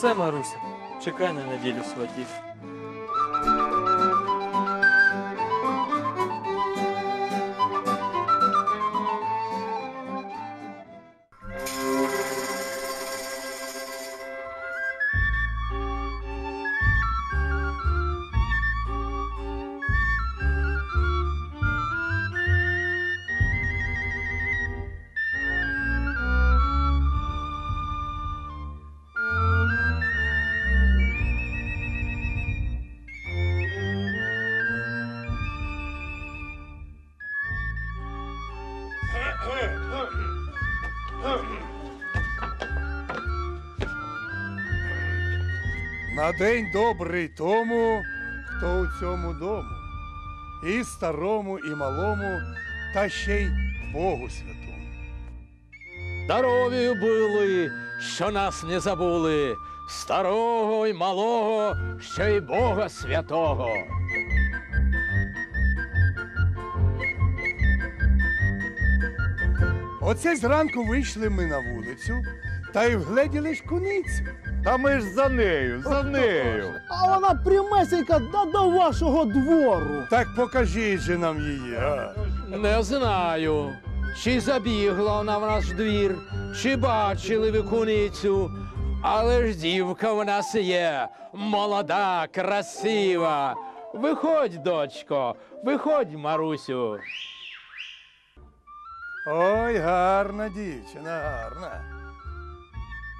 все, Маруся. Чекай на неділю сватів. На день добрий тому, хто у цьому дому, і старому, і малому, та ще й Богу святому. Здорові були, що нас не забули, старого й малого, що й Бога святого. Оце зранку вийшли ми на вулицю та й вгледіли куницю. Та ми ж за нею, за нею. А вона прямесенька да до вашого двору. Так покажіть же нам її. А? Не знаю, чи забігла вона в наш двір, чи бачили ви куницю. Але ж дівка в нас є, молода, красива. Виходь, дочко, виходь, Марусю. Ой, гарна дівчина, гарна.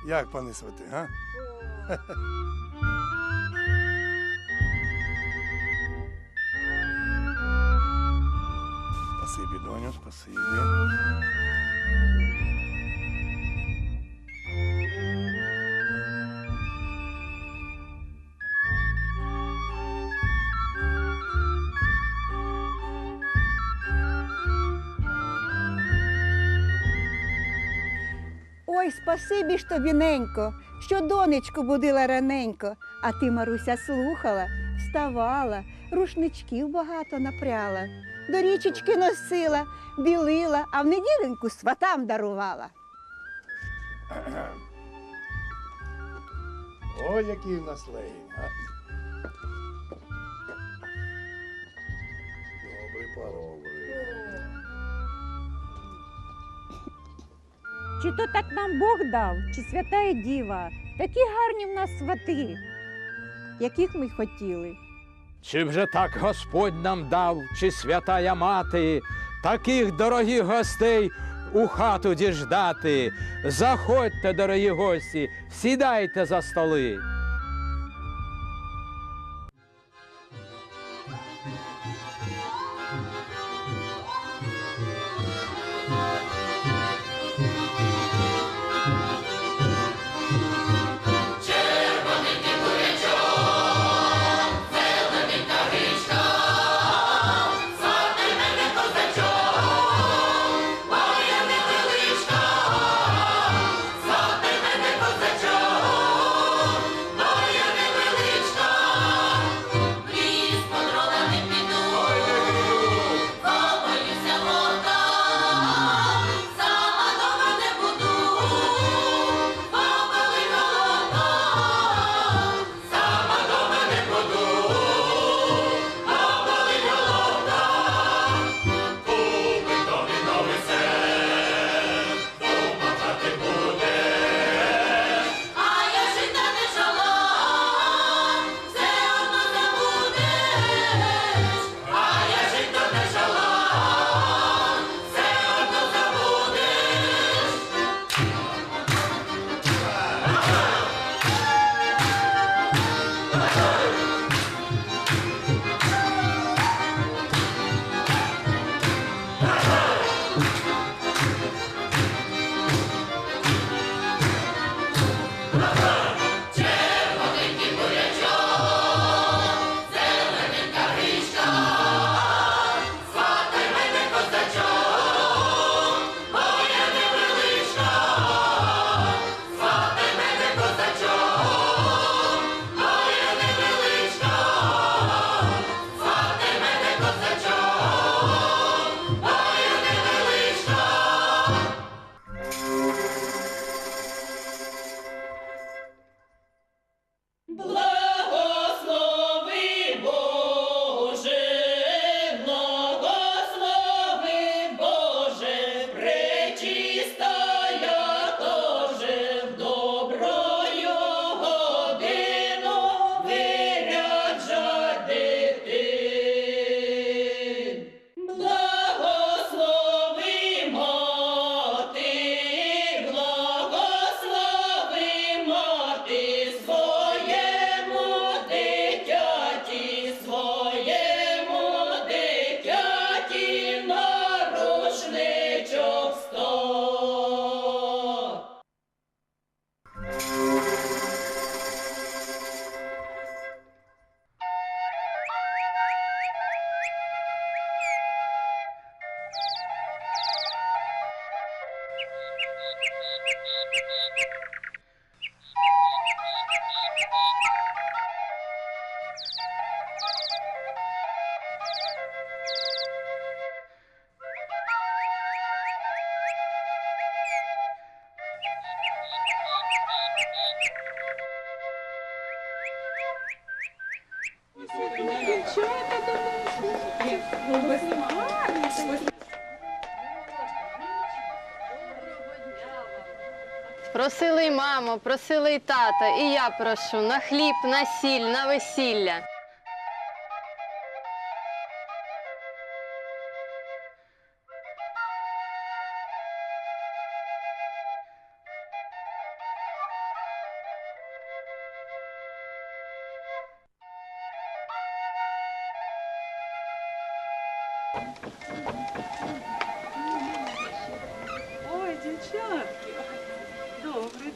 Як, пане свати, га? Спасибі, доню, спасибі. Спасибі ж тобі, ненько, що донечку будила раненько, а ти, Маруся, слухала, вставала, рушничків багато напряла, до річечки носила, білила, а в неділеньку сватам дарувала. Ой, який в нас лейн, а? Чи то так нам Бог дав, чи свята діва? Такі гарні в нас свати, яких ми хотіли. Чи вже так Господь нам дав, чи святая мати, таких дорогих гостей у хату діждати. Заходьте, дорогі гості, сідайте за столи. Просили й мамо, просили й тата, і я прошу на хліб, на сіль, на весілля. Ой, дівчатки,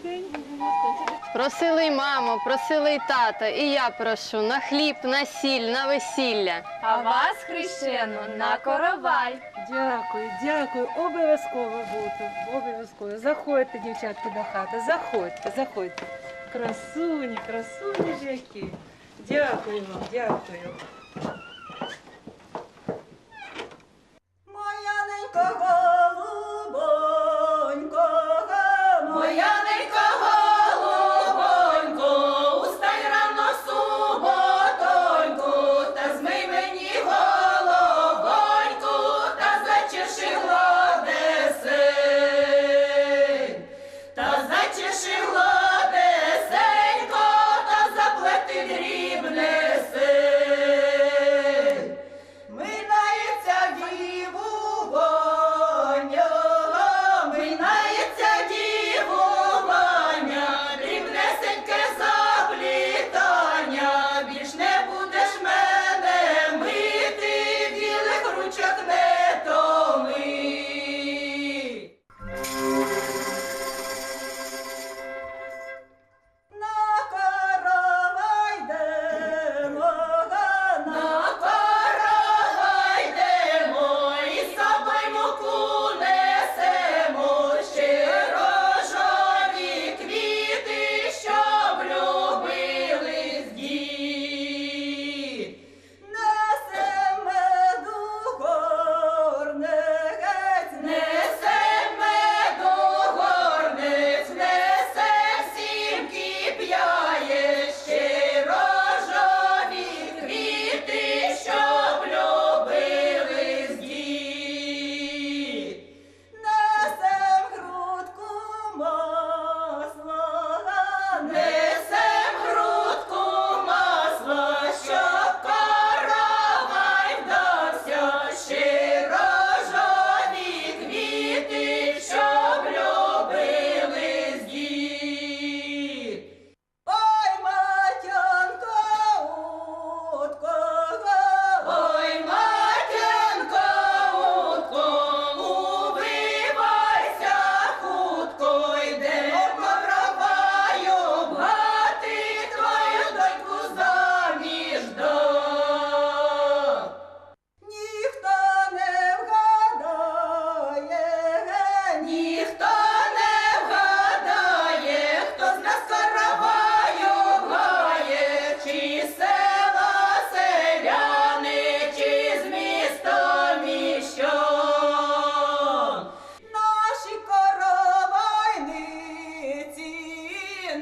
день. Просили й мамо, просили й тата, і я прошу на хліб, на сіль, на весілля. А вас, хрещено, на коровай. Дякую, дякую. Обов'язково буду. Обов'язково. Заходьте, дівчатки, до хати. Заходьте, заходьте. Красуні, красуні ж які. Дякую вам, дякую.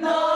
너.